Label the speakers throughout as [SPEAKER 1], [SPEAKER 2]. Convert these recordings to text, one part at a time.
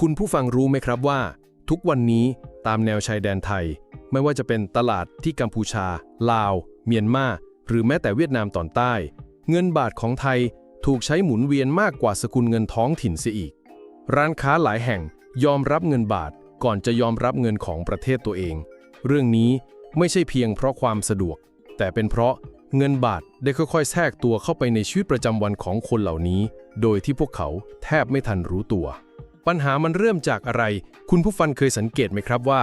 [SPEAKER 1] คุณผู้ฟังรู้ไหมครับว่า ทุกวันนี้ตามแนวชายแดนไทย ไม่ว่าจะเป็นตลาดที่กัมพูชา ลาว เมียนมา หรือแม้แต่เวียดนามตอนใต้ เงินบาทของไทยถูกใช้หมุนเวียนมากกว่าสกุลเงินท้องถิ่นเสียอีก ร้านค้าหลายแห่งยอมรับเงินบาทก่อนจะยอมรับเงินของประเทศตัวเอง เรื่องนี้ไม่ใช่เพียงเพราะความสะดวก แต่เป็นเพราะเงินบาทได้ค่อยๆ แทรกตัวเข้าไปในชีวิตประจำวันของคนเหล่านี้ โดยที่พวกเขาแทบไม่ทันรู้ตัว ปัญหามันเริ่มจากอะไร คุณผู้ฟังเคยสังเกตไหมครับว่า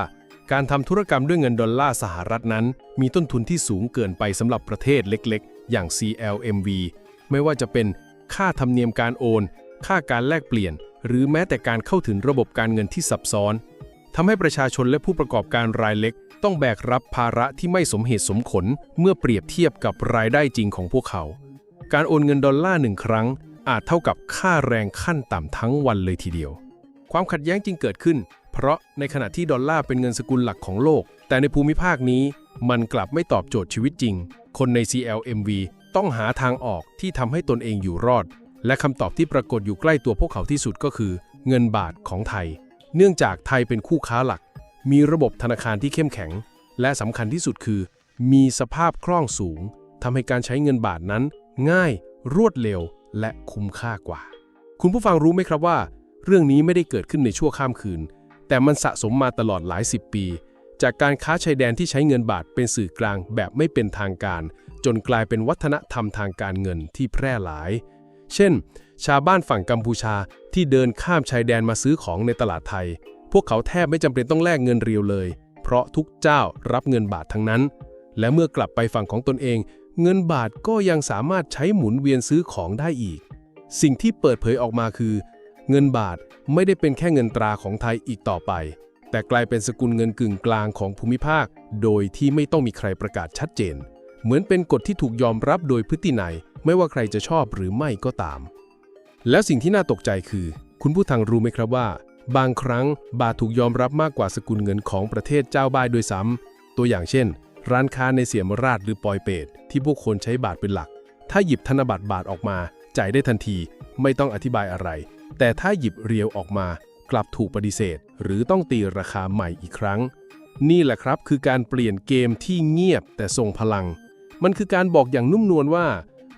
[SPEAKER 1] การทำธุรกรรมด้วยเงินดอลลาร์สหรัฐนั้น มีต้นทุนที่สูงเกินไปสำหรับประเทศเล็กๆ อย่าง CLMV ไม่ว่าจะเป็นค่าธรรมเนียมการโอน ค่าการแลกเปลี่ยน หรือแม้แต่การเข้าถึงระบบการเงินที่ซับซ้อนทำให้ประชาชนและผู้ประกอบการรายเล็ก ต้องแบกรับภาระที่ไม่สมเหตุสมผลเมื่อเปรียบเทียบกับรายได้จริงของพวกเขา การโอนเงินดอลลาร์หนึ่งครั้งอาจเท่ากับค่าแรงขั้นต่ำทั้งวันเลยทีเดียว ความขัดแย้งจึงเกิดขึ้น เพราะในขณะที่ดอลลาร์เป็นเงินสกุลหลักของโลก แต่ในภูมิภาคนี้มันกลับไม่ตอบโจทย์ชีวิตจริง คนใน CLMV ต้องหาทางออกที่ทำให้ตนเองอยู่รอด และคำตอบที่ปรากฏอยู่ใกล้ตัวพวกเขาที่สุดก็คือ เงินบาทของไทย เนื่องจากไทยเป็นคู่ค้าหลัก มีระบบธนาคารที่เข้มแข็ง และสำคัญที่สุดคือ มีสภาพคล่องสูงทำให้การใช้เงินบาทนั้น ง่าย รวดเร็ว และคุ้มค่ากว่า คุณผู้ฟังรู้ไหมครับว่า เรื่องนี้ไม่ได้เกิดขึ้นในชั่วข้ามคืน แต่มันสะสมมาตลอดหลายสิบปี จากการค้าชายแดนที่ใช้เงินบาทเป็นสื่อกลางแบบไม่เป็นทางการ จนกลายเป็นวัฒนธรรมทางการเงินที่แพร่หลาย เช่น ชาวบ้านฝั่งกัมพูชาที่เดินข้ามชายแดนมาซื้อของในตลาดไทย พวกเขาแทบไม่จำเป็นต้องแลกเงินเรียวเลย เพราะทุกเจ้ารับเงินบาททั้งนั้น และเมื่อกลับไปฝั่งของตนเอง เงินบาทก็ยังสามารถใช้หมุนเวียนซื้อของได้อีก สิ่งที่เปิดเผยออกมาคือ เงินบาทไม่ได้เป็นแค่เงินตราของไทยอีกต่อไป แต่กลายเป็นสกุลเงินกึ่งกลางของภูมิภาค โดยที่ไม่ต้องมีใครประกาศชัดเจน เหมือนเป็นกฎที่ถูกยอมรับโดยพฤตินัย ไม่ว่าใครจะชอบหรือไม่ก็ตาม แล้วสิ่งที่น่าตกใจคือ คุณผู้ทางรู้ไหมครับว่า บางครั้งบาทถูกยอมรับมากกว่าสกุลเงินของประเทศเจ้าบ้านด้วยซ้ำตัวอย่างเช่น ร้านค้าในเสียมราชหรือปอยเปตที่พวกคนใช้บาทเป็นหลัก ถ้าหยิบธนบัตรบาทออกมาจ่ายได้ทันที ไม่ต้องอธิบายอะไร แต่ถ้าหยิบเรียวออกมากลับถูกปฏิเสธ หรือต้องตีราคาใหม่อีกครั้ง นี่แหละครับคือการเปลี่ยนเกมที่เงียบแต่ทรงพลัง มันคือการบอกอย่างนุ่มนวลว่า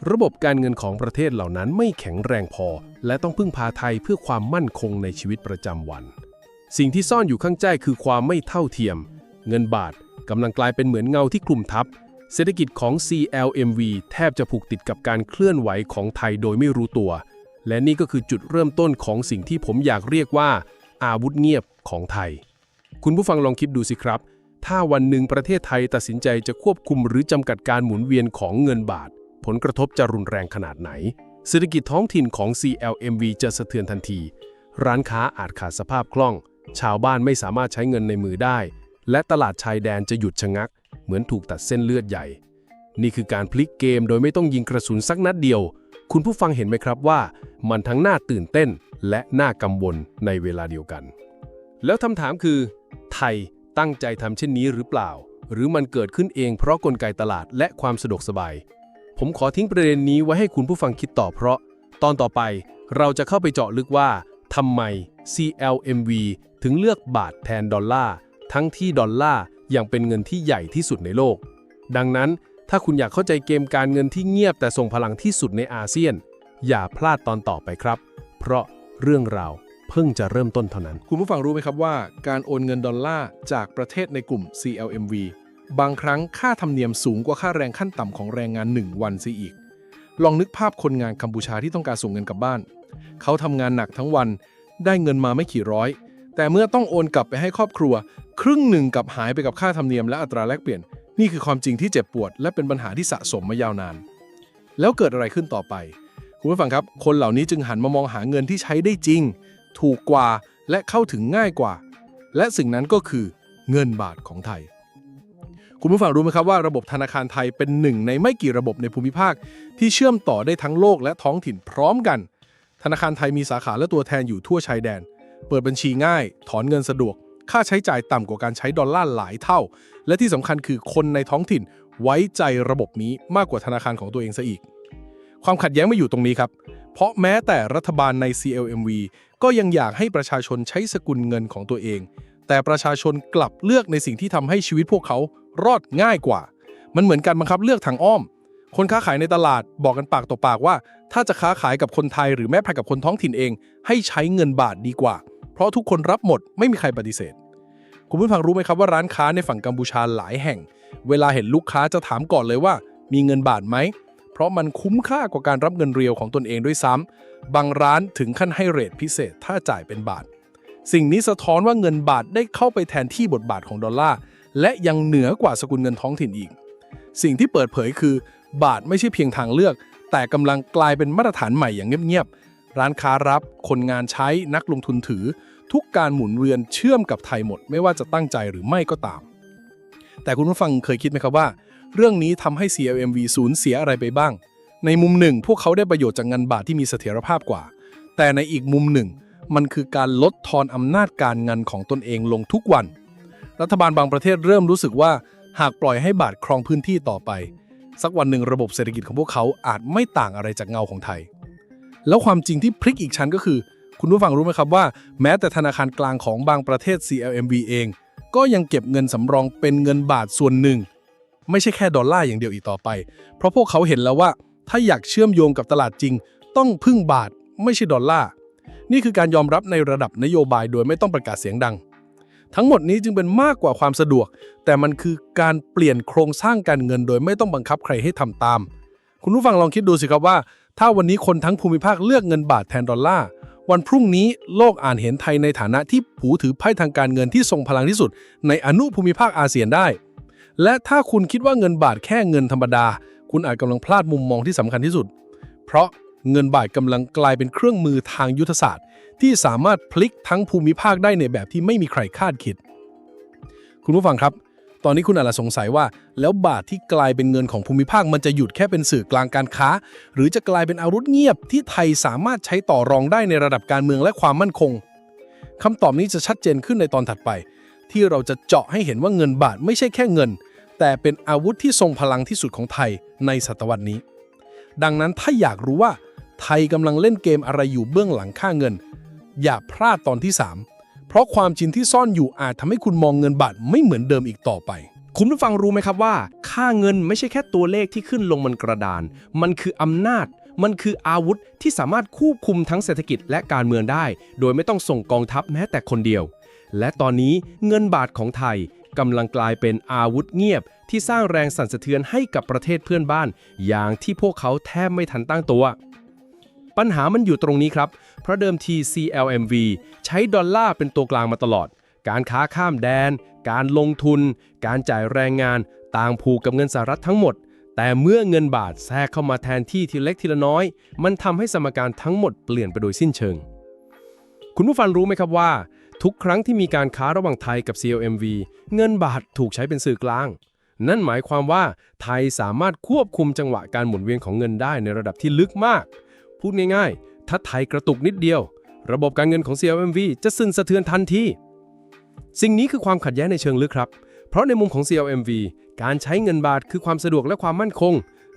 [SPEAKER 1] ระบบการเงินของประเทศเหล่านั้นไม่แข็งแรงพอ และต้องพึ่งพาไทยเพื่อความมั่นคงในชีวิตประจำวัน สิ่งที่ซ่อนอยู่ข้างใต้คือความไม่เท่าเทียม เงินบาทกำลังกลายเป็นเหมือนเงาที่คลุมทับเศรษฐกิจของ CLMV แทบจะผูกติดกับการเคลื่อนไหวของไทยโดยไม่รู้ตัว และนี่ก็คือจุดเริ่มต้นของสิ่งที่ผมอยากเรียกว่า อาวุธเงียบของไทย คุณผู้ฟังลองคิดดูสิครับ ถ้าวันหนึ่งประเทศไทยตัดสินใจจะควบคุมหรือจำกัดการหมุนเวียนของเงินบาท ผลกระทบจะรุนแรงขนาดไหน เศรษฐกิจท้องถิ่นของ CLMV จะสะเทือนทันที ร้านค้าอาจขาดสภาพคล่อง ชาวบ้านไม่สามารถใช้เงินในมือได้ และตลาดชายแดนจะหยุดชะงัก เหมือนถูกตัดเส้นเลือดใหญ่ นี่คือการพลิกเกมโดยไม่ต้องยิงกระสุนสักนัดเดียว คุณผู้ฟังเห็นไหมครับว่า มันทั้งน่าตื่นเต้นและน่ากังวลในเวลาเดียวกัน แล้วคำถามคือ ไทยตั้งใจทำเช่นนี้หรือเปล่า หรือมันเกิดขึ้นเองเพราะกลไกตลาดและความสะดวกสบาย ผมขอทิ้งประเด็นนี้ไว้ให้คุณผู้ฟังคิดต่อเพราะ ตอนต่อไปเราจะเข้าไปเจาะลึกว่าทำไม CLMV ถึงเลือกบาทแทนดอลลาร์ทั้งที่ดอลลาร์ยังเป็นเงินที่ใหญ่ที่สุดในโลก ดังนั้น ถ้าคุณอยากเข้าใจเกมการเงินที่เงียบแต่ทรงพลังที่สุดในอาเซียน อย่าพลาดตอนต่อไปครับ เพราะเรื่องราวเพิ่งจะเริ่มต้นเท่านั้น
[SPEAKER 2] คุณผู้ฟังรู้ไหมครับว่า การโอนเงินดอลลาร์จากประเทศในกลุ่ม CLMV บางครั้งค่าธรรมเนียมสูงกว่าค่าแรงขั้นต่ำของแรงงาน 1 วันเสีอีก ลองนึกภาพคนงานกัมพูชาที่ต้องการส่งเงินกลับบ้าน เขาทำงานหนักทั้งวัน ได้เงินมาไม่กี่ร้อย แต่เมื่อต้องโอนกลับไปให้ครอบครัว ครึ่งหนึ่งกลับหายไปกับค่าธรรมเนียมและอัตราแลกเปลี่ยน นี่คือความจริงที่เจ็บปวด และเป็นปัญหาที่สะสมมายาวนาน แล้วเกิดอะไรขึ้นต่อไป คุณผู้ฟังครับ คนเหล่านี้จึงหันมามองหาเงินที่ใช้ได้จริง ถูกกว่าและเข้าถึงง่ายกว่า และสิ่งนั้นก็คือเงินบาทของไทย คุณผู้ฟังรู้ไหมครับว่าระบบธนาคารไทยเป็นหนึ่งในไม่กี่ระบบในภูมิภาค ที่เชื่อมต่อได้ทั้งโลกและท้องถิ่นพร้อมกัน ธนาคารไทยมีสาขาและตัวแทนอยู่ทั่วชายแดน เปิดบัญชีง่าย ถอนเงินสะดวก ค่าใช้จ่ายต่ำกว่าการใช้ดอลลาร์หลายเท่า และที่สำคัญคือคนในท้องถิ่นไว้ใจระบบนี้มากกว่าธนาคารของตัวเองซะอีก ความขัดแย้งไม่อยู่ตรงนี้ครับ เพราะแม้แต่รัฐบาลใน CLMV
[SPEAKER 1] ก็ยังอยากให้ประชาชนใช้สกุลเงินของตัวเอง แต่ประชาชนกลับเลือกในสิ่งที่ทำให้ชีวิตพวกเขารอดง่ายกว่า มันเหมือนการบังคับเลือกทางอ้อม คนค้าขายในตลาดบอกกันปากต่อปากว่า ถ้าจะค้าขายกับคนไทยหรือแม้แต่กับคนท้องถิ่นเอง ให้ใช้เงินบาทดีกว่า เพราะทุกคนรับหมดไม่มีใครปฏิเสธ คุณผู้ฟังรู้ไหมครับว่าร้านค้าในฝั่งกัมพูชาหลายแห่ง เวลาเห็นลูกค้าจะถามก่อนเลยว่า มีเงินบาทไหม เพราะมันคุ้มค่ากว่าการรับเงินเรียวของตนเองด้วยซ้ำบางร้านถึงขั้นให้เรทพิเศษถ้าจ่ายเป็นบาท สิ่งนี้สะท้อนว่าเงินบาทได้เข้าไปแทนที่บทบาทของดอลลาร์และยังเหนือกว่าสกุลเงินท้องถิ่นอีก สิ่งที่เปิดเผยคือ บาทไม่ใช่เพียงทางเลือก แต่กำลังกลายเป็นมาตรฐานใหม่อย่างเงียบๆร้านค้ารับ คนงานใช้นักลงทุนถือ ทุกการหมุนเวียนเชื่อมกับไทยหมด ไม่ว่าจะตั้งใจหรือไม่ก็ตาม แต่คุณผู้ฟังเคยคิดไหมครับว่า เรื่องนี้ทำให้ CLMV สูญเสียอะไรไปบ้าง ในมุมหนึ่ง พวกเขาได้ประโยชน์จากเงินบาทที่มีเสถียรภาพกว่า แต่ในอีกมุมหนึ่ง มันคือการลดทอนอำนาจการเงินของตนเองลงทุกวัน รัฐบาลบางประเทศเริ่มรู้สึกว่าหากปล่อยให้บาทครองพื้นที่ต่อไป สักวันหนึ่งระบบเศรษฐกิจของพวกเขาอาจไม่ต่างอะไรจากเงาของไทย แล้วความจริงที่พลิกอีกชั้นก็คือ คุณผู้ฟังรู้ไหมครับว่า แม้แต่ธนาคารกลางของบางประเทศ CLMV เอง ก็ยังเก็บเงินสำรองเป็นเงินบาทส่วนหนึ่ง ไม่ใช่แค่ดอลลาร์อย่างเดียวอีกต่อไป เพราะพวกเขาเห็นแล้วว่า ถ้าอยากเชื่อมโยงกับตลาดจริง ต้องพึ่งบาทไม่ใช่ดอลลาร์นี่คือการยอมรับในระดับนโยบายโดยไม่ต้องประกาศเสียงดัง ทั้งหมดนี้จึงเป็นมากกว่าความสะดวก แต่มันคือการเปลี่ยนโครงสร้างการเงินโดยไม่ต้องบังคับใครให้ทำตาม คุณผู้ฟังลองคิดดูสิครับว่า ถ้าวันนี้คนทั้งภูมิภาคเลือกเงินบาทแทนดอลลาร์ วันพรุ่งนี้โลกอ่านเห็นไทยในฐานะที่ผูถือไพ่ทางการเงินที่ทรงพลังที่สุด ในอนุภูมิภาคอาเซียนได้ และถ้าคุณคิดว่าเงินบาทแค่เงินธรรมดา คุณอาจกำลังพลาดมุมมองที่สำคัญที่สุด เพราะเงินบาทกำลังกลายเป็นเครื่องมือทางยุทธศาสตร์ ที่สามารถพลิกทั้งภูมิภาคได้ในแบบที่ไม่มีใครคาดคิด คุณผู้ฟังครับ ตอนนี้คุณอาจจะสงสัยว่า แล้วบาทที่กลายเป็นเงินของภูมิภาคมันจะหยุดแค่เป็นสื่อกลางการค้า หรือจะกลายเป็นอาวุธเงียบที่ไทยสามารถใช้ต่อรองได้ในระดับการเมืองและความมั่นคงคำตอบนี้จะชัดเจนขึ้นในตอนถัดไป ที่เราจะเจาะให้เห็นว่าเงินบาทไม่ใช่แค่เงิน แต่เป็นอาวุธที่ทรงพลังที่สุดของไทยในศตวรรษนี้ ดังนั้นถ้าอยากรู้ว่า ไทยกำลังเล่นเกมอะไรอยู่เบื้องหลังค่าเงิน อย่าพลาดตอนที่ 3 เพราะความจริงที่ซ่อนอยู่อาจทำให้คุณมองเงินบาทไม่เหมือนเดิมอีกต่อไป
[SPEAKER 3] คุณผู้ฟังรู้ไหมครับว่า ค่าเงินไม่ใช่แค่ตัวเลขที่ขึ้นลงบนกระดาน มันคืออำนาจ มันคืออาวุธที่สามารถควบคุมทั้งเศรษฐกิจและการเมืองได้ โดยไม่ต้องส่งกองทัพแม้แต่คนเดียว และตอนนี้เงินบาทของไทยกำลังกลายเป็นอาวุธเงียบ ที่สร้างแรงสั่นสะเทือนให้กับประเทศเพื่อนบ้าน อย่างที่พวกเขาแทบไม่ทันตั้งตัว ปัญหามันอยู่ตรงนี้ครับ เพราะเดิมที CLMV ใช้ดอลลาร์เป็นตัวกลางมาตลอด การค้าข้ามแดน การลงทุน การจ่ายแรงงาน ต่างผูกกับเงินสหรัฐทั้งหมด แต่เมื่อเงินบาทแทรกเข้ามาแทนที่ทีเล็กทีละน้อย มันทำให้สมการทั้งหมดเปลี่ยนไปโดยสิ้นเชิง คุณผู้ฟังรู้ไหมครับว่า ทุกครั้งที่มีการค้าระหว่างไทยกับ CLMV เงินบาทถูกใช้เป็นสื่อกลางนั่นหมายความว่าไทยสามารถควบคุมจังหวะการหมุนเวียนของเงินได้ในระดับที่ลึกมาก พูดง่ายๆ ถ้าไทยกระตุกนิดเดียว ระบบการเงินของ CLMV จะสั่นสะเทือนทันที สิ่งนี้คือความขัดแย้งในเชิงลึกครับ เพราะในมุมของ CLMV การใช้เงินบาทคือความสะดวกและความมั่นคง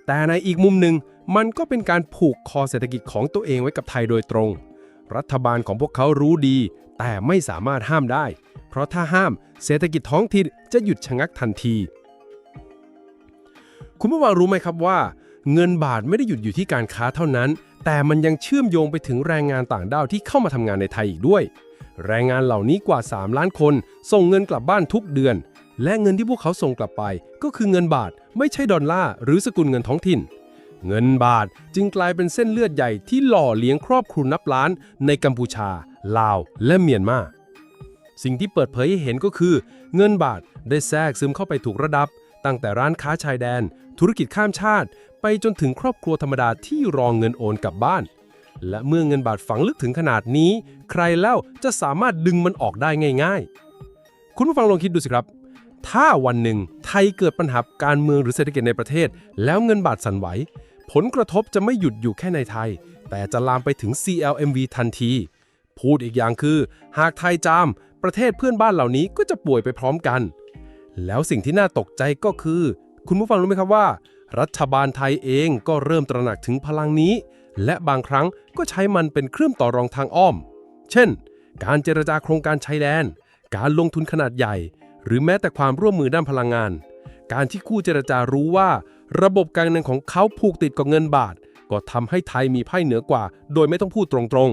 [SPEAKER 3] แต่ในอีกมุมหนึ่งมันก็เป็นการผูกคอเศรษฐกิจของตัวเองไว้กับไทยโดยตรง รัฐบาลของพวกเขารู้ดี แต่ไม่สามารถห้ามได้ เพราะถ้าห้ามเศรษฐกิจท้องถิ่นจะหยุดชะงักทันที คุณผู้ฟังรู้ไหมครับว่า เงินบาทไม่ได้หยุดอยู่ที่การค้าเท่านั้น แต่มันยังเชื่อมโยงไปถึงแรงงานต่างด้าวที่เข้ามาทำงานในไทยอีกด้วย แรงงานเหล่านี้กว่า 3 ล้านคน ส่งเงินกลับบ้านทุกเดือน และเงินที่พวกเขาส่งกลับไป ก็คือเงินบาทไม่ใช่ดอลลาร์หรือสกุลเงินท้องถิ่น เงินบาทจึงกลายเป็นเส้นเลือดใหญ่ที่หล่อเลี้ยงครอบครัวนับล้านในกัมพูชา ลาว และเมียนมาสิ่งที่เปิดเผยให้เห็นก็คือ เงินบาทได้แทรกซึมเข้าไปถูกระดับ ตั้งแต่ร้านค้าชายแดน ธุรกิจข้ามชาติ ไปจนถึงครอบครัวธรรมดาที่รองเงินโอนกลับบ้าน และเมื่อเงินบาทฝังลึกถึงขนาดนี้ ใครเล่าจะสามารถดึงมันออกได้ง่าย ๆ คุณผู้ฟังลองคิดดูสิครับ ถ้าวันหนึ่งไทยเกิดปัญหาการเมืองหรือเศรษฐกิจในประเทศ แล้วเงินบาทสั่นไหว ผลกระทบจะไม่หยุดอยู่แค่ในไทย แต่จะลามไปถึง CLMV ทันที พูดอีกอย่างคือ หากไทยจาม ประเทศเพื่อนบ้านเหล่านี้ก็จะป่วยไปพร้อมกัน แล้วสิ่งที่น่าตกใจก็คือ คุณผู้ฟังรู้ไหมครับว่า รัฐบาลไทยเองก็เริ่มตระหนักถึงพลังนี้ และบางครั้งก็ใช้มันเป็นเครื่องต่อรองทางอ้อม
[SPEAKER 1] เช่น การเจรจาโครงการชายแดน การลงทุนขนาดใหญ่ หรือแม้แต่ความร่วมมือด้านพลังงาน การที่คู่เจรจารู้ว่า ระบบการเงินของเขาผูกติดกับเงินบาท ก็ทำให้ไทยมีไพ่เหนือกว่า โดยไม่ต้องพูดตรง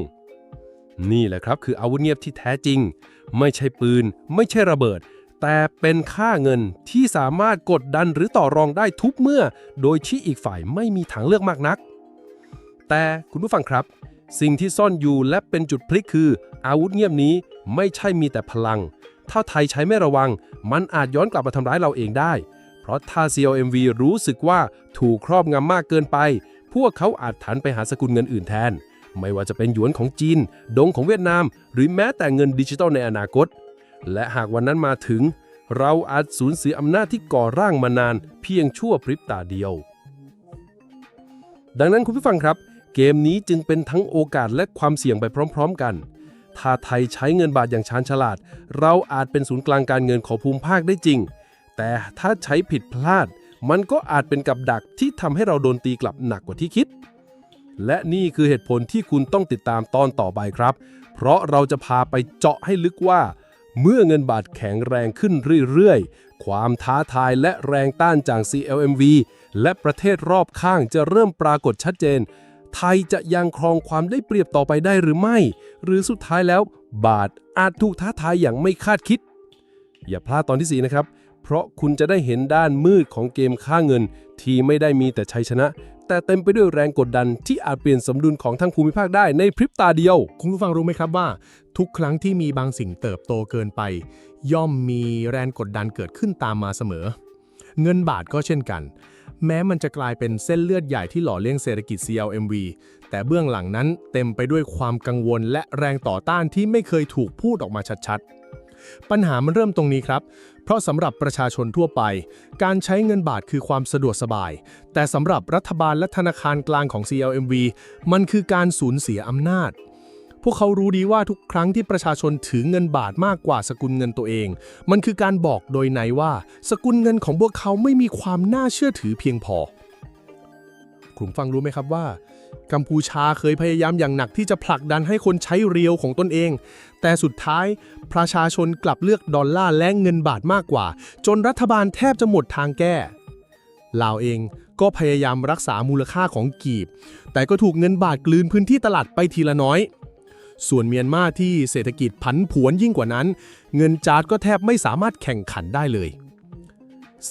[SPEAKER 1] ๆ นี่แหละครับคืออาวุธเงียบที่แท้จริง ไม่ใช่ปืน ไม่ใช่ระเบิด แต่เป็นค่าเงินที่สามารถกดดันหรือต่อรองได้ทุกเมื่อ โดยที่อีกฝ่ายไม่มีทางเลือกมากนัก แต่คุณผู้ฟังครับ สิ่งที่ซ่อนอยู่และเป็นจุดพลิกคือ อาวุธเงียบนี้ไม่ใช่มีแต่พลัง ถ้าไทยใช้ไม่ระวัง มันอาจย้อนกลับมาทำร้ายเราเองได้ เพราะถ้า CLMV รู้สึกว่าถูกครอบงำมากเกินไป พวกเขาอาจผันไปหาสกุลเงินอื่นแทน ไม่ว่าจะเป็นหยวนของจีน ดงของเวียดนาม หรือแม้แต่เงินดิจิทัลในอนาคต และหากวันนั้นมาถึง เราอาจสูญเสียอำนาจที่ก่อร่างมานาน เพียงชั่วพริบตาเดียว ดังนั้นคุณผู้ฟังครับ เกมนี้จึงเป็นทั้งโอกาสและความเสี่ยงไปพร้อม ๆ กัน ถ้าไทยใช้เงินบาทอย่างชาญฉลาด เราอาจเป็นศูนย์กลางการเงินของภูมิภาคได้จริง แต่ถ้าใช้ผิดพลาด มันก็อาจเป็นกับดักที่ทำให้เราโดนตีกลับหนักกว่าที่คิดและนี่คือเหตุผลที่คุณต้องติดตามตอนต่อไปครับ เพราะเราจะพาไปเจาะให้ลึกว่า เมื่อเงินบาทแข็งแรงขึ้นเรื่อยๆ ความท้าทายและแรงต้านจาก CLMV และประเทศรอบข้างจะเริ่มปรากฏชัดเจน ไทยจะยังครองความได้เปรียบต่อไปได้หรือไม่ หรือสุดท้ายแล้ว บาทอาจถูกท้าทายอย่างไม่คาดคิด อย่าพลาดตอนที่ 4 นะครับ เพราะคุณจะได้เห็นด้านมืดของเกมค่าเงิน ที่ไม่ได้มีแต่ชัยชนะแต่เต็มไปด้วยแรงกดดันที่อาจเปลี่ยนสมดุลของทั้งภูมิภาคได้ในพริบตาเดียว
[SPEAKER 3] คุณผู้ฟังรู้ไหมครับว่า ทุกครั้งที่มีบางสิ่งเติบโตเกินไป ย่อมมีแรงกดดันเกิดขึ้นตามมาเสมอ เงินบาทก็เช่นกัน แม้มันจะกลายเป็นเส้นเลือดใหญ่ที่หล่อเลี้ยงเศรษฐกิจ CLMV แต่เบื้องหลังนั้นเต็มไปด้วยความกังวลและแรงต่อต้านที่ไม่เคยถูกพูดออกมาชัดๆปัญหามันเริ่มตรงนี้ครับ เพราะสำหรับประชาชนทั่วไป การใช้เงินบาทคือความสะดวกสบาย แต่สำหรับรัฐบาลและธนาคารกลางของ CLMV มันคือการสูญเสียอำนาจ พวกเขารู้ดีว่าทุกครั้งที่ประชาชนถือเงินบาทมากกว่าสกุลเงินตัวเอง มันคือการบอกโดยในว่า สกุลเงินของพวกเขาไม่มีความน่าเชื่อถือเพียงพอคุณฟังรู้ไหมครับว่า กัมพูชาเคยพยายามอย่างหนักที่จะผลักดันให้คนใช้เรียวของตนเอง แต่สุดท้ายประชาชนกลับเลือกดอลลาร์และเงินบาทมากกว่า จนรัฐบาลแทบจะหมดทางแก้ลาวเองก็พยายามรักษามูลค่าของกีบ แต่ก็ถูกเงินบาทกลืนพื้นที่ตลาดไปทีละน้อย ส่วนเมียนมาที่เศรษฐกิจผันผวนยิ่งกว่านั้น เงินจาดก็แทบไม่สามารถแข่งขันได้เลย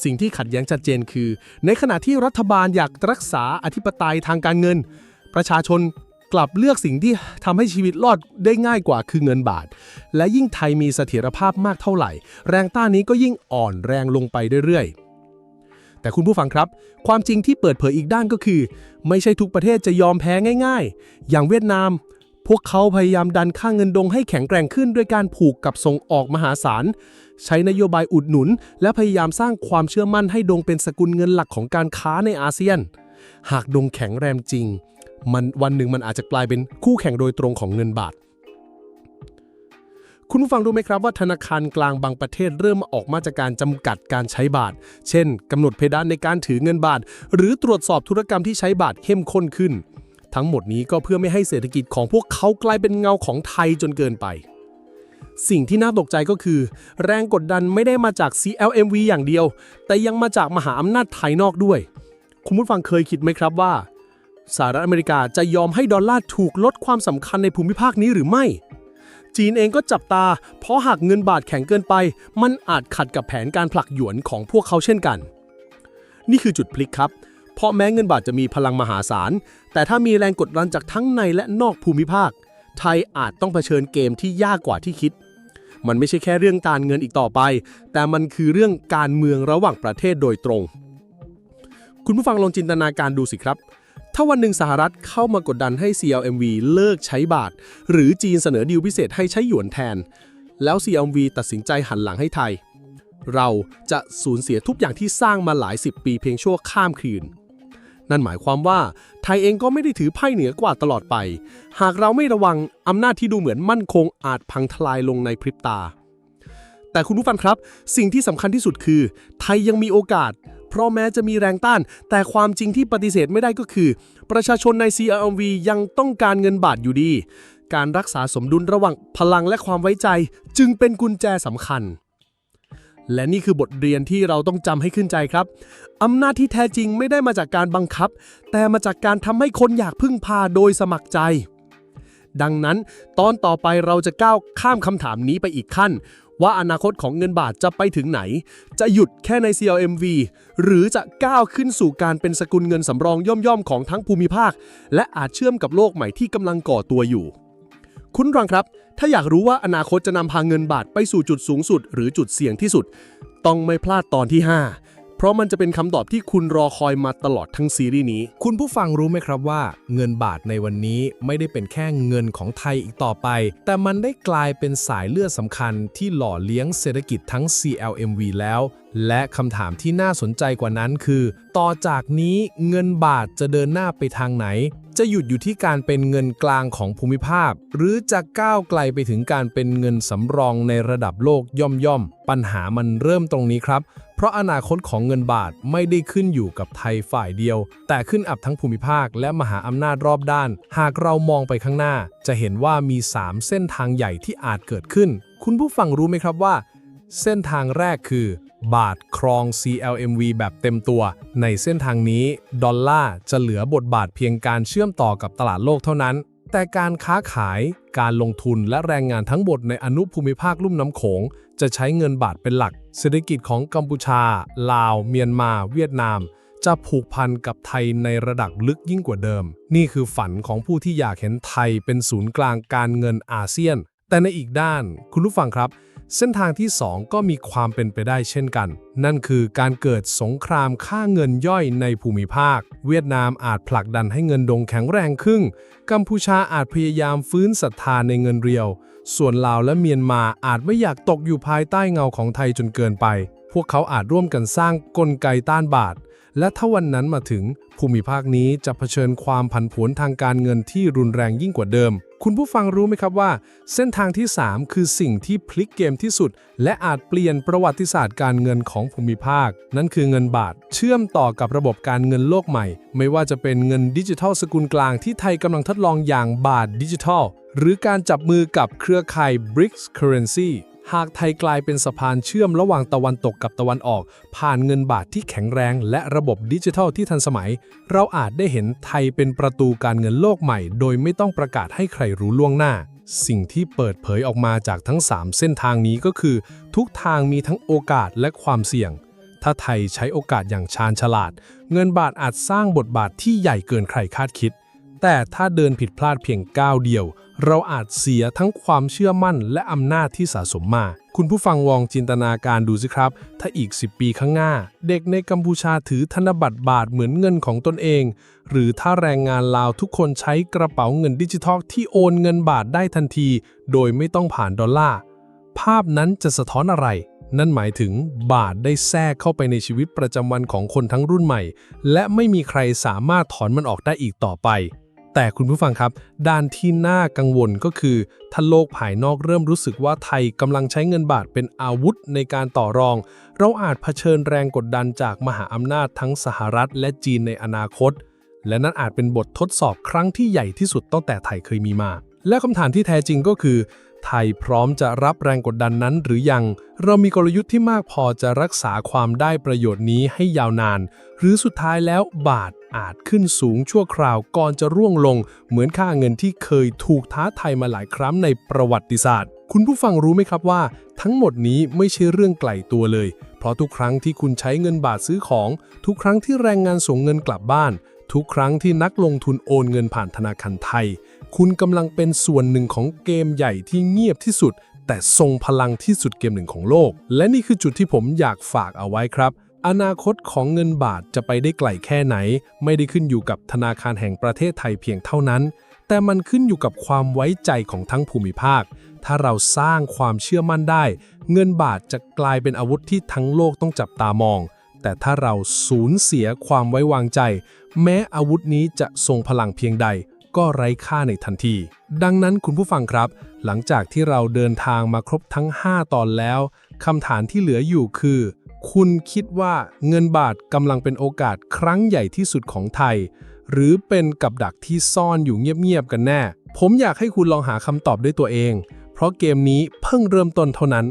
[SPEAKER 3] สิ่งที่ขัดแย้งชัดเจนคือ ในขณะที่รัฐบาลอยากรักษาอธิปไตยทางการเงิน ประชาชนกลับเลือกสิ่งที่ทำให้ชีวิตรอดได้ง่ายกว่าคือเงินบาท และยิ่งไทยมีเสถียรภาพมากเท่าไหร่ แรงต้านนี้ก็ยิ่งอ่อนแรงลงไปเรื่อยๆ แต่คุณผู้ฟังครับ ความจริงที่เปิดเผยอีกด้านก็คือ ไม่ใช่ทุกประเทศจะยอมแพ้ง่าย ๆ อย่างเวียดนาม พวกเขาพยายามดันค่าเงินดงให้แข็งแกร่งขึ้นด้วยการผูกกับส่งออกมหาศาล ใช้นโยบายอุดหนุน และพยายามสร้างความเชื่อมั่นให้ดงเป็นสกุลเงินหลักของการค้าในอาเซียน หากดงแข็งแรงจริง มันวันหนึ่งมันอาจจะกลายเป็นคู่แข่งโดยตรงของเงินบาท คุณผู้ฟังรู้ไหมครับว่าธนาคารกลางบางประเทศเริ่มออกมาตรการจำกัดการใช้บาท เช่นกำหนดเพดานในการถือเงินบาท หรือตรวจสอบธุรกรรมที่ใช้บาทเข้มข้นขึ้น ทั้งหมดนี้ก็เพื่อไม่ให้เศรษฐกิจของพวกเขากลายเป็นเงาของไทยจนเกินไปสิ่งที่น่าตกใจก็คือ แรงกดดันไม่ได้มาจาก CLMV อย่างเดียว แต่ยังมาจากมหาอำนาจภายนอกด้วย คุณผู้ฟังเคยคิดไหมครับว่า สหรัฐอเมริกาจะยอมให้ดอลลาร์ถูกลดความสำคัญในภูมิภาคนี้หรือไม่ จีนเองก็จับตา เพราะหากเงินบาทแข็งเกินไป มันอาจขัดกับแผนการผลักหยวนของพวกเขาเช่นกัน นี่คือจุดพลิกครับ เพราะแม้เงินบาทจะมีพลังมหาศาล แต่ถ้ามีแรงกดดันจากทั้งในและนอกภูมิภาค ไทยอาจต้องเผชิญเกมที่ยากกว่าที่คิด มันไม่ใช่แค่เรื่องการเงินอีกต่อไป แต่มันคือเรื่องการเมืองระหว่างประเทศโดยตรง คุณผู้ฟังลองจินตนาการดูสิครับ ถ้าวันหนึ่งสหรัฐเข้ามากดดันให้ CLMV เลิกใช้บาท หรือจีนเสนอดีลพิเศษให้ใช้หยวนแทน แล้ว CLMV ตัดสินใจหันหลังให้ไทย เราจะสูญเสียทุกอย่างที่สร้างมาหลายสิบปีเพียงชั่วข้ามคืน นั่นหมายความว่าไทยเองก็ไม่ได้ถือไพ่เหนือกว่าตลอดไป หากเราไม่ระวังอำนาจที่ดูเหมือนมั่นคงอาจพังทลายลงในพริบตา แต่คุณผู้ฟังครับ สิ่งที่สำคัญที่สุดคือ ไทยยังมีโอกาส เพราะแม้จะมีแรงต้าน แต่ความจริงที่ปฏิเสธไม่ได้ก็คือ ประชาชนใน CRMV ยังต้องการเงินบาทอยู่ดี การรักษาสมดุลระหว่างพลังและความไว้ใจ จึงเป็นกุญแจสำคัญ และนี่คือบทเรียนที่เราต้องจำให้ขึ้นใจครับอำนาจที่แท้จริงไม่ได้มาจากการบังคับ แต่มาจากการทำให้คนอยากพึ่งพาโดยสมัครใจดังนั้น ตอนต่อไปเราจะก้าวข้ามคำถามนี้ไปอีกขั้น ว่าอนาคตของเงินบาทจะไปถึงไหน จะหยุดแค่ใน CLMV หรือจะก้าวขึ้นสู่การเป็นสกุลเงินสำรองย่อมๆ ของทั้งภูมิภาค และอาจเชื่อมกับโลกใหม่ที่กำลังก่อตัวอยู่ คุณรังครับ ถ้าอยากรู้ว่าอนาคตจะนำพาเงินบาทไปสู่จุดสูงสุด หรือจุดเสี่ยงที่สุด ต้องไม่พลาดตอนที่ 5 เพราะมันจะเป็นคำตอบที่คุณรอคอยมาตลอดทั้งซีรีส์นี้
[SPEAKER 1] คุณผู้ฟังรู้ไหมครับว่า เงินบาทในวันนี้ไม่ได้เป็นแค่เงินของไทยอีกต่อไป แต่มันได้กลายเป็นสายเลือดสำคัญที่หล่อเลี้ยงเศรษฐกิจทั้ง CLMV แล้ว และคำถามที่น่าสนใจกว่านั้นคือ ต่อจากนี้เงินบาทจะเดินหน้าไปทางไหน จะหยุดอยู่ที่การเป็นเงินกลางของภูมิภาค หรือจะก้าวไกลไปถึงการเป็นเงินสำรองในระดับโลกย่อมๆปัญหามันเริ่มตรงนี้ครับ ราะอนาคตของเงินบาทไม่ได้ขึ้นอยู่กับไทยฝ่ายเดียว แต่ขึ้นอับทั้งภูมิภาคและมหาอำนาจรอบด้าน หากเรามองไปข้างหน้า จะเห็นว่ามี 3 เส้นทางใหญ่ที่อาจเกิดขึ้น คุณผู้ฟังรู้ไหมครับว่า เส้นทางแรกคือบาทครอง CLMV แบบเต็มตัว ในเส้นทางนี้ ดอลลาร์จะเหลือบทบาทเพียงการเชื่อมต่อกับตลาดโลกเท่านั้น แต่การค้าขาย การลงทุนและแรงงานทั้งหมดในอนุภูมิภาคลุ่มน้ำโขง จะใช้เงินบาทเป็นหลัก เศรษฐกิจของกัมพูชา ลาว เมียนมา เวียดนาม จะผูกพันกับไทยในระดับลึกยิ่งกว่าเดิม นี่คือฝันของผู้ที่อยากเห็นไทยเป็นศูนย์กลางการเงินอาเซียน แต่ในอีกด้าน คุณผู้ฟังครับ เส้นทางที่ 2 ก็มีความเป็นไปได้เช่นกัน นั่นคือการเกิดสงครามค่าเงินย่อยในภูมิภาค เวียดนามอาจผลักดันให้เงินดงแข็งแรงขึ้น กัมพูชาอาจพยายามฟื้นศรัทธาในเงินเรียว ส่วนลาวและเมียนมาอาจไม่อยากตกอยู่ภายใต้เงาของไทยจนเกินไป พวกเขาอาจร่วมกันสร้างกลไกต้านบาท และถ้าวันนั้นมาถึงภูมิภาคนี้จะเผชิญความผันผวนทางการเงินที่รุนแรงยิ่งกว่าเดิม คุณผู้ฟังรู้ไหมครับว่า เส้นทางที่ 3 คือสิ่งที่พลิกเกมที่สุด และอาจเปลี่ยนประวัติศาสตร์การเงินของภูมิภาค นั่นคือเงินบาท เชื่อมต่อกับระบบการเงินโลกใหม่ ไม่ว่าจะเป็นเงินดิจิทัลสกุลกลางที่ไทยกำลังทดลองอย่างบาทดิจิทัล หรือการจับมือกับเครือข่าย BRICS Currency หากไทยกลายเป็นสะพานเชื่อมระหว่างตะวันตกกับตะวันออก ผ่านเงินบาทที่แข็งแรง และระบบดิจิทัลที่ทันสมัย เราอาจได้เห็นไทยเป็นประตูการเงินโลกใหม่ โดยไม่ต้องประกาศให้ใครรู้ล่วงหน้า สิ่งที่เปิดเผยออกมาจากทั้ง 3 เส้นทางนี้ก็คือ ทุกทางมีทั้งโอกาสและความเสี่ยง ถ้าไทยใช้โอกาสอย่างชาญฉลาด เงินบาทอาจสร้างบทบาทที่ใหญ่เกินใครคาดคิด แต่ถ้าเดินผิดพลาดเพียงก้าวเดียว เราอาจเสียทั้งความเชื่อมั่นและอำนาจที่สะสมมา คุณผู้ฟังลองจินตนาการดูสิครับ ถ้าอีก 10 ปีข้างหน้า เด็กในกัมพูชาถือธนบัตรบาทเหมือนเงินของตนเอง หรือถ้าแรงงานลาวทุกคนใช้กระเป๋าเงินดิจิทัลที่โอนเงินบาทได้ทันที โดยไม่ต้องผ่านดอลลาร์ ภาพนั้นจะสะท้อนอะไรนั่นหมายถึงบาทได้แทรกเข้าไปในชีวิตประจำวันของคนทั้งรุ่นใหม่ และไม่มีใครสามารถถอนมันออกได้อีกต่อไป แต่คุณผู้ฟังครับ ด้านที่น่ากังวลก็คือถ้าโลกภายนอกเริ่มรู้สึกว่าไทยกำลังใช้เงินบาทเป็นอาวุธในการต่อรอง เราอาจเผชิญแรงกดดันจากมหาอำนาจทั้งสหรัฐและจีนในอนาคต และนั่นอาจเป็นบททดสอบครั้งที่ใหญ่ที่สุดตั้งแต่ไทยเคยมีมา และคำถามที่แท้จริงก็คือ ไทยพร้อมจะรับแรงกดดันนั้นหรือยัง เรามีกลยุทธ์ที่มากพอจะรักษาความได้ประโยชน์นี้ให้ยาวนาน หรือสุดท้ายแล้วบาทอาจขึ้นสูงชั่วคราวก่อนจะร่วงลง เหมือนค่าเงินที่เคยถูกท้าทายมาหลายครั้งในประวัติศาสตร์ คุณผู้ฟังรู้ไหมครับว่า ทั้งหมดนี้ไม่ใช่เรื่องไกลตัวเลย เพราะทุกครั้งที่คุณใช้เงินบาทซื้อของ ทุกครั้งที่แรงงานส่งเงินกลับบ้าน ทุกครั้งที่นักลงทุนโอนเงินผ่านธนาคารไทย คุณกำลังเป็นส่วนหนึ่งของเกมใหญ่ที่เงียบที่สุด แต่ทรงพลังที่สุดเกมหนึ่งของโลก และนี่คือจุดที่ผมอยากฝากเอาไว้ครับ อนาคตของเงินบาทจะไปได้ไกลแค่ไหน ไม่ได้ขึ้นอยู่กับธนาคารแห่งประเทศไทยเพียงเท่านั้น แต่มันขึ้นอยู่กับความไว้ใจของทั้งภูมิภาค ถ้าเราสร้างความเชื่อมั่นได้ เงินบาทจะกลายเป็นอาวุธที่ทั้งโลกต้องจับตามองแต่ถ้าเราสูญเสียความไว้วางใจ แม้อาวุธนี้จะทรงพลังเพียงใด ก็ไร้ค่าในทันที ดังนั้นคุณผู้ฟังครับ หลังจากที่เราเดินทางมาครบทั้ง 5 ตอนแล้วคำถามที่เหลืออยู่คือ คุณคิดว่าเงินบาทกำลังเป็นโอกาสครั้งใหญ่ที่สุดของไทย หรือเป็นกับดักที่ซ่อนอยู่เงียบๆกันแน่ ผมอยากให้คุณลองหาคำตอบด้วยตัวเอง เพราะเกมนี้เพิ่งเริ่มต้นเท่านั้น